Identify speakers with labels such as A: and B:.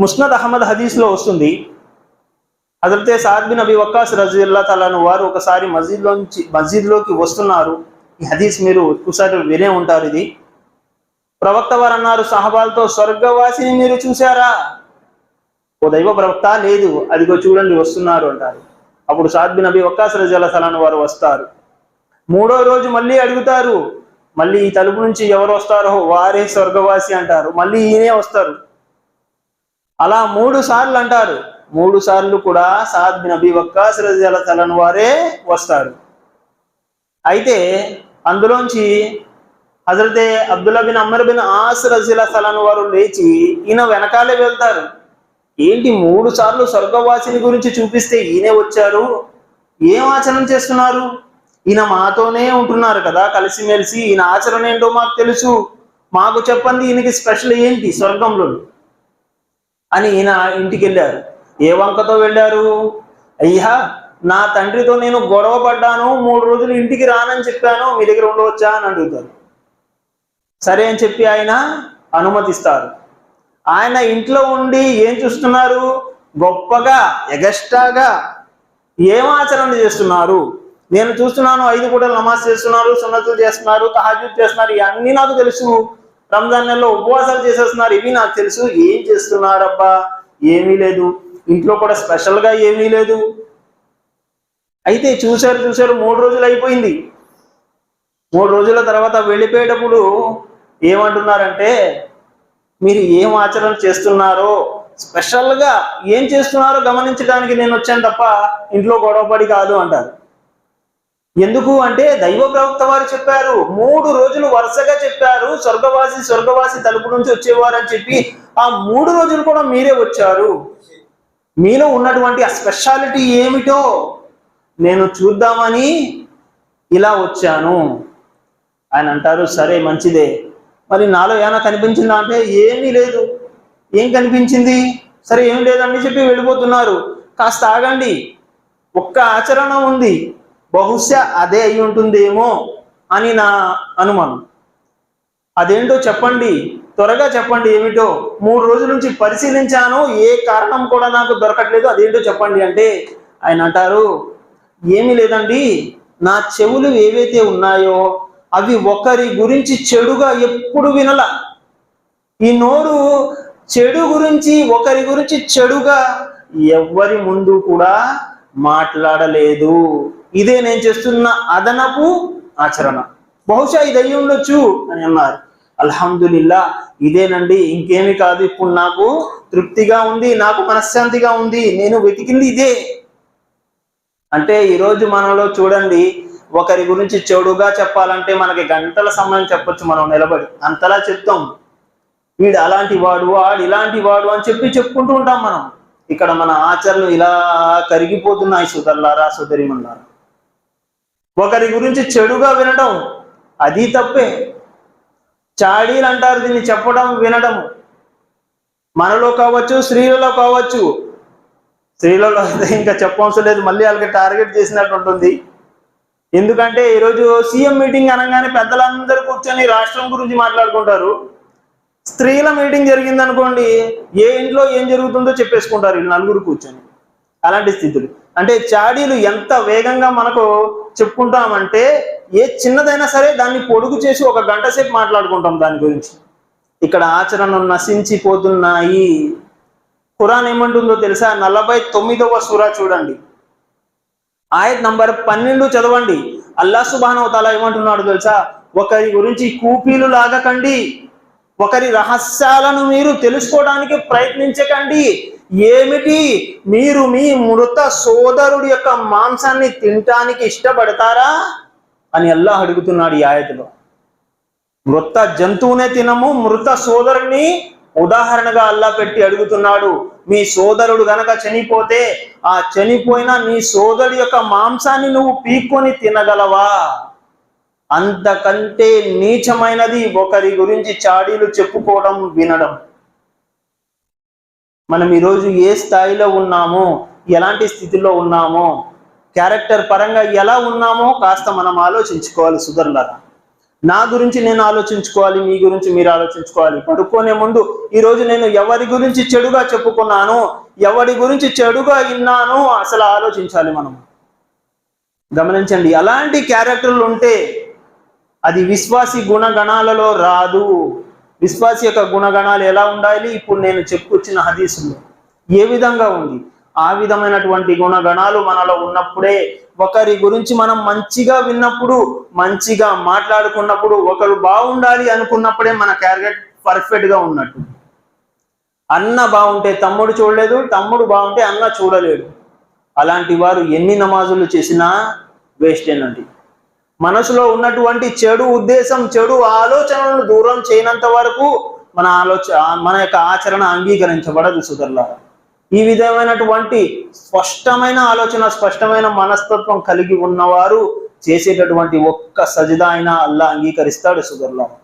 A: ముస్నద్ Ahmad హదీస్లో వస్తుంది. హజరతే సాద్ బిన్ అబి వక్కాస్ రజీల్లా తలాను వారు ఒకసారి మస్జిద్లోంచి మస్జిద్లోకి వస్తున్నారు. ఈ హదీస్ మీరు ఒకసారి వినే ఉంటారు ఇది. ప్రవక్త వారు అన్నారు సహబాలతో స్వర్గవాసిని మీరు చూశారా? ఓ దైవ ప్రవక్త లేదు. అదిగో చూడండి వస్తున్నారు అంటారు. అప్పుడు సాద్ బిన్ అబి వక్కాస్ రజీల్లా తలాను వారు వస్తారు. మూడో రోజు మళ్ళీ అడుగుతారు. మళ్ళీ ఈ తలుపు నుంచి ఎవరు వస్తారో వారే స్వర్గవాసి అంటారు. మళ్ళీ ఈయనే వస్తారు. అలా మూడు సార్లు అంటారు. మూడు సార్లు కూడా సాద్ బిన్ అబీ వక్కాస్ తలను వారే వస్తారు. అయితే అందులోంచి హజరతే Abdullah bin Ammar bin Aas రజీల తలను వారు లేచి ఈయన వెనకాలే వెళ్తారు. ఏంటి మూడు సార్లు స్వర్గవాసిని గురించి చూపిస్తే ఈయనే వచ్చారు? ఏం ఆచరణ చేస్తున్నారు? ఈయన మాతోనే ఉంటున్నారు కదా కలిసిమెలిసి. ఈయన ఆచరణ ఏంటో మాకు తెలుసు. మాకు చెప్పండి ఈయనకి స్పెషల్ ఏంటి స్వర్గంలో? అని ఈయన ఇంటికి వెళ్ళారు ఏ వంకతో వెళ్ళారు? అయ్యా నా తండ్రితో నేను గొడవ పడ్డాను మూడు రోజులు ఇంటికి రానని చెప్పాను మీ దగ్గర ఉండవచ్చా అని అడుగుతారు. సరే అని చెప్పి ఆయన అనుమతిస్తారు. ఆయన ఇంట్లో ఉండి ఏం చూస్తున్నారు? గొప్పగా ఎగస్ట్రాగా ఏం ఆచరణ చేస్తున్నారు? నేను చూస్తున్నాను ఐదు కూడా నమాజ్ చేస్తున్నారు సున్నతులు చేస్తున్నారు తహాజుద్ చేస్తున్నారు ఇవన్నీ నాకు తెలుసు. రంజాన్ నెలలో ఉపవాసాలు చేసేస్తున్నారు. ఇవి నాకు తెలుసు. ఏం చేస్తున్నారబ్బా? ఏమీ లేదు. ఇంట్లో కూడా స్పెషల్గా ఏమీ లేదు. అయితే చూశారు చూశారు మూడు రోజులు అయిపోయింది. మూడు రోజుల తర్వాత వెళ్ళిపోయేటప్పుడు ఏమంటున్నారంటే మీరు ఏం ఆచరణ చేస్తున్నారో స్పెషల్గా ఏం చేస్తున్నారో గమనించడానికి నేను వచ్చాను తప్ప ఇంట్లో గొడవపడి కాదు అంటారు. ఎందుకు అంటే దైవ ప్రవక్త వారు చెప్పారు మూడు రోజులు వరుసగా చెప్పారు స్వర్గవాసి స్వర్గవాసి తలుపు నుంచి వచ్చేవారు అని చెప్పి ఆ మూడు రోజులు కూడా మీరే వచ్చారు. మీలో ఉన్నటువంటి ఆ స్పెషాలిటీ ఏమిటో నేను చూద్దామని ఇలా వచ్చాను. ఆయన అంటారు సరే మంచిదే. మరి నాలో ఏమైనా కనిపించిందా అంటే ఏమీ లేదు. ఏం కనిపించింది? సరే ఏం లేదని చెప్పి వెళ్ళిపోతున్నారు. కాస్త ఆగండి. ఒక్క ఆచరణ ఉంది. బహుశా అదే అయి ఉంటుందేమో అని నా అనుమానం. అదేంటో చెప్పండి త్వరగా చెప్పండి ఏమిటో మూడు రోజుల నుంచి పరిశీలించాను ఏ కారణం కూడా నాకు దొరకట్లేదు అదేంటో చెప్పండి అంటే ఆయన అంటారు ఏమీ లేదండి నా చెవులు ఏవైతే ఉన్నాయో అవి ఒకరి గురించి చెడుగా ఎప్పుడు వినల. ఈ నోరు చెడు గురించి ఒకరి గురించి చెడుగా ఎవ్వరి ముందు కూడా మాట్లాడలేదు. ఇదే నేను చేస్తున్న అదనపు ఆచరణ. బహుశా ఇది అయ్యి ఉండొచ్చు అని అన్నారు. అల్హమ్దుల్లా ఇదేనండి ఇంకేమి కాదు ఇప్పుడు నాకు తృప్తిగా ఉంది నాకు మనశ్శాంతిగా ఉంది నేను వెతికింది ఇదే. అంటే ఈరోజు మనలో చూడండి ఒకరి గురించి చెడుగా చెప్పాలంటే మనకి గంటల సమయం చెప్పొచ్చు మనం నిలబడి. అంతలా చెప్తాం. వీడు అలాంటి వాడు వాడు ఇలాంటి వాడు అని చెప్పి చెప్పుకుంటూ ఉంటాం మనం. ఇక్కడ మన ఆచరణలు ఇలా కరిగిపోతున్నాయి సుధర్లారా సుధరిమన్నారా ఒకరి గురించి చెడుగా వినడం అది తప్పే. చాడీలు అంటారు దీన్ని చెప్పడం వినడం. మనలో కావచ్చు స్త్రీలలో కావచ్చు. స్త్రీలలో అయితే ఇంకా చెప్పవలసిన లేదు మళ్ళీ వాళ్ళకి టార్గెట్ చేసినట్టు ఉంటుంది. ఎందుకంటే ఈరోజు సీఎం మీటింగ్ అనగానే పెద్దలందరూ కూర్చొని రాష్ట్రం గురించి మాట్లాడుకుంటారు. స్త్రీల మీటింగ్ జరిగింది అనుకోండి ఏ ఇంట్లో ఏం జరుగుతుందో చెప్పేసుకుంటారు వీళ్ళు నలుగురు కూర్చొని. అలాంటి స్థితులు. అంటే చాడీలు ఎంత వేగంగా మనకు చెప్పుకుంటామంటే ఏ చిన్నదైనా సరే దాన్ని పొడుగు చేసి ఒక గంట సేపు మాట్లాడుకుంటాం దాని గురించి. ఇక్కడ ఆచరణలు నశించిపోతున్నాయి ఖురాన్ ఏమంటుందో తెలుసా? నలభై తొమ్మిదవ సూరా చూడండి. ఆయత్ నంబర్ పన్నెండు చదవండి. అల్లా సుబానవతాల ఏమంటున్నాడు తెలుసా? ఒకరి గురించి కూపీలు లాగకండి. ఒకరి రహస్యాలను మీరు తెలుసుకోవడానికి ప్రయత్నించకండి. ఏమిటి? మీరు మీ మృత సోదరుడి యొక్క మాంసాన్ని తినటానికి ఇష్టపడతారా? అని అల్లాహ్ అడుగుతున్నాడు ఈ ఆయతలో. మృత జంతువునే తినము మృత సోదరుని ఉదాహరణగా అల్లా పెట్టి అడుగుతున్నాడు. మీ సోదరుడు గనక చనిపోతే ఆ చనిపోయిన నీ సోదరుడు యొక్క మాంసాన్ని నువ్వు పీక్కొని తినగలవా? అంతకంటే నీచమైనది ఒకరి గురించి చాడీలు చెప్పుకోవడం వినడం. మనం ఈరోజు ఏ స్థాయిలో ఉన్నామో ఎలాంటి స్థితిలో ఉన్నామో క్యారెక్టర్ పరంగా ఎలా ఉన్నామో కాస్త మనం ఆలోచించుకోవాలి సుధర్లారా. నా గురించి నేను ఆలోచించుకోవాలి మీ గురించి మీరు ఆలోచించుకోవాలి. పడుకునే ముందు ఈరోజు నేను ఎవరి గురించి చెడుగా చెప్పుకున్నాను ఎవరి గురించి చెడుగా విన్నాను అసలు ఆలోచించాలి మనం. గమనించండి అలాంటి క్యారెక్టర్లు ఉంటే అది విశ్వాసి గుణగణాలలో రాదు. విశ్వాసి యొక్క గుణగణాలు ఎలా ఉండాలి? ఇప్పుడు నేను చెప్పుకొచ్చిన హదీసులు. ఏ విధంగా ఉంది? ఆ విధమైనటువంటి గుణగణాలు మనలో ఉన్నప్పుడే ఒకరి గురించి మనం మంచిగా విన్నప్పుడు మంచిగా మాట్లాడుకున్నప్పుడు ఒకరు బాగుండాలి అనుకున్నప్పుడే మన క్యారెక్టర్ పర్ఫెక్ట్గా ఉన్నట్టు. అన్న బాగుంటే తమ్ముడు చూడలేదు తమ్ముడు బాగుంటే అన్న చూడలేడు. అలాంటి వారు ఎన్ని నమాజులు చేసినా వేస్టేనండి మనసులో ఉన్నటువంటి చెడు ఉద్దేశం చెడు ఆలోచనలను దూరం చేయనంత వరకు మన ఆలోచన మన యొక్క ఆచరణ అంగీకరించబడదు సుధర్లారా ఈ విధమైనటువంటి స్పష్టమైన ఆలోచన స్పష్టమైన మనస్తత్వం కలిగి ఉన్నవారు చేసేటటువంటి ఒక్క సజిదా అయినా అల్లా అంగీకరిస్తాడు సుధర్లారా